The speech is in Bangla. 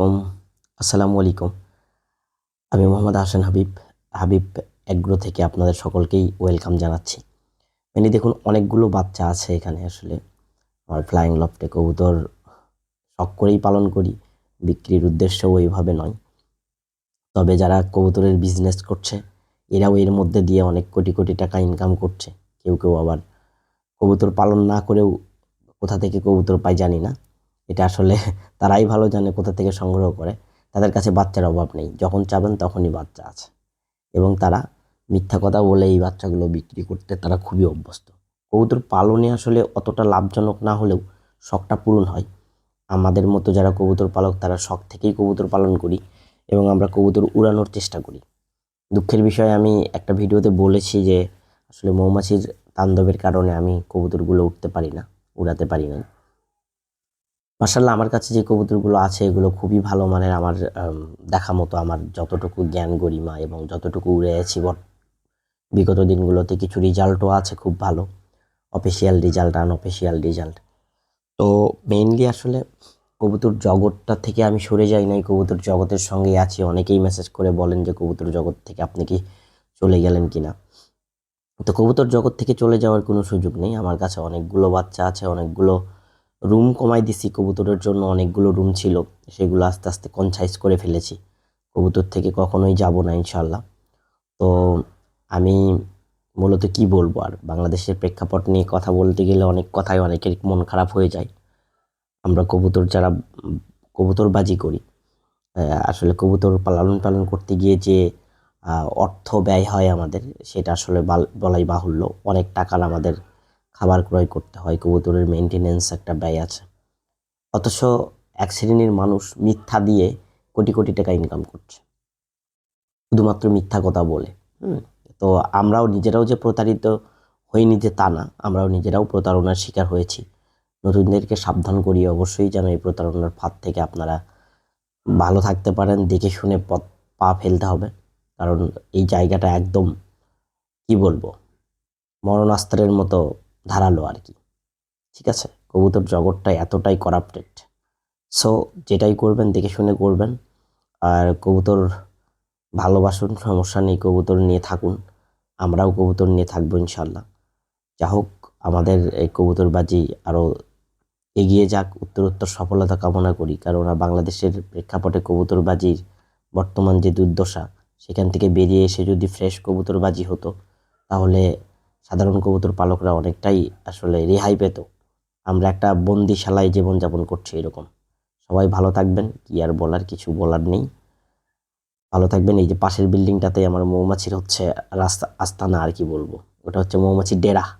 আসসালামু আলাইকুম। আমি মোহাম্মদ হাসান হাবিব হাবিব অ্যাগ্রো থেকে আপনাদের সকলকেই ওয়েলকাম জানাচ্ছি। মানে দেখুন, অনেকগুলো বাচ্চা আছে এখানে আসলে। আমার ফ্লাইং লফটে কবুতর শখ করেই পালন করি, বিক্রির উদ্দেশ্য ওইভাবে নয়। তবে যারা কবুতরের বিজনেস করছে, এরাও এর মধ্যে দিয়ে অনেক কোটি কোটি টাকা ইনকাম করছে। কেউ কেউ আবার কবুতর পালন না করেও কোথা থেকে কবুতর পায় জানি না। এটা আসলে তারাই ভালো জানে কোথা থেকে সংগ্রহ করে। তাদের কাছে বাচ্চার অভাব নেই। যখন চাবেন তখনই বাচ্চা আছে। এবং তারা মিথ্যা কথা বলে এই বাচ্চাগুলো বিক্রি করতে তারা খুবই অভ্যস্ত। কবুতর পালনে আসলে অতটা লাভজনক না হলেও শখটা পূরণ হয়। আমাদের মতো যারা কবুতর পালক, তারা শখ থেকেই কবুতর পালন করি এবং আমরা কবুতর উড়ানোর চেষ্টা করি। দুঃখের বিষয়ে, আমি একটা ভিডিওতে বলেছি যে, আসলে মৌমাছির তাণ্ডবের কারণে আমি কবুতরগুলো উঠতে পারি না, উড়াতে পারি না মার্শাল্লাহ আমার কাছে যে কবুতরগুলো আছে এগুলো খুবই ভালো মানের আমার আম, দেখা মতো আমার যতটুকু জ্ঞান গরিমা এবং যতটুকু উড়েছি বিগত দিনগুলোতে কিছু রেজাল্টও আছে খুব ভালো। Official result un unofficial result তো মেইনলি আসলে কবুতর জগৎটা থেকে আমি সরে যাই নাই কবুতর জগতের সঙ্গেই আছি। অনেকেই মেসেজ করে বলেন যে কবুতর জগৎ থেকে আপনি কি চলে গেলেন কি না? তো কবুতর জগৎ থেকে চলে যাওয়ার কোনো সুযোগ নেই। আমার কাছে অনেকগুলো বাচ্চা আছে অনেকগুলো রুম কমাই দিছি, কবুতরের জন্য অনেকগুলো রুম ছিল, সেগুলো আস্তে আস্তে কনসাইজ করে ফেলেছি। কবুতর থেকে কখনোই যাব না ইনশাল্লাহ তো আমি মূলত কি বলব আর, বাংলাদেশের প্রেক্ষাপট নিয়ে কথা বলতে গেলে অনেক কথাই অনেকের মন খারাপ হয়ে যায়। আমরা কবুতর যারা, কবুতরবাজি করি আসলে কবুতর পালন পালন করতে গিয়ে যে অর্থ ব্যয় হয় আমাদের, সেটা আসলে বলাই বাহুল্য। অনেক টাকার আমাদের খাবার ক্রয় করতে হয়, কবুতরের মেনটেনেন্স একটা ব্যয় আছে। অথচ এক শ্রেণির মানুষ মিথ্যা দিয়ে কোটি কোটি টাকা ইনকাম করছে। শুধুমাত্র মিথ্যা কথা বলে, হুম? তো আমরাও নিজেরাও যে প্রতারিত হইনি যে তা না, আমরাও নিজেরাও প্রতারণার শিকার হয়েছি। নতুনদেরকে সাবধান করি, অবশ্যই যেন এই প্রতারণার ফাঁদ থেকে আপনারা ভালো থাকতে পারেন, দেখে শুনে পথ পা ফেলতে হবে। কারণ এই জায়গাটা একদম, কি বলব, মরণাস্ত্রের মতো ধারালো আর কি। ঠিক আছে? কবুতর জগৎটা এতটাই করাপ্টেড সো যেটাই করবেন, দেখে শুনে করবেন। আর কবুতর ভালোবাসুন, সমস্যা নেই, কবুতর নিয়ে থাকুন। আমরাও কবুতর নিয়ে থাকব ইনশাল্লাহ যা হোক, আমাদের এই কবুতরবাজি আরও এগিয়ে যাক, উত্তরোত্তর সফলতা কামনা করি। কারণ বাংলাদেশের প্রেক্ষাপটে কবুতরবাজির বর্তমান যে দুর্দশা, সেখান থেকে বেরিয়ে এসে যদি ফ্রেশ কবুতরবাজি হতো, তাহলে সাধারণ কবুতর পালকরা অনেকটাই আসলে রেহাই পেত। আমরা একটা বন্দিশালায় জীবনযাপন করছি এরকম। সবাই ভালো থাকবেন, কি আর বলার, কিছু বলার নেই। ভালো থাকবেন, এই যে পাশের বিল্ডিংটাতে আমার মৌমাছির হচ্ছে রাস্তা, আস্তানা আর কি বলব। ওটা হচ্ছে মৌমাছির ডেরা।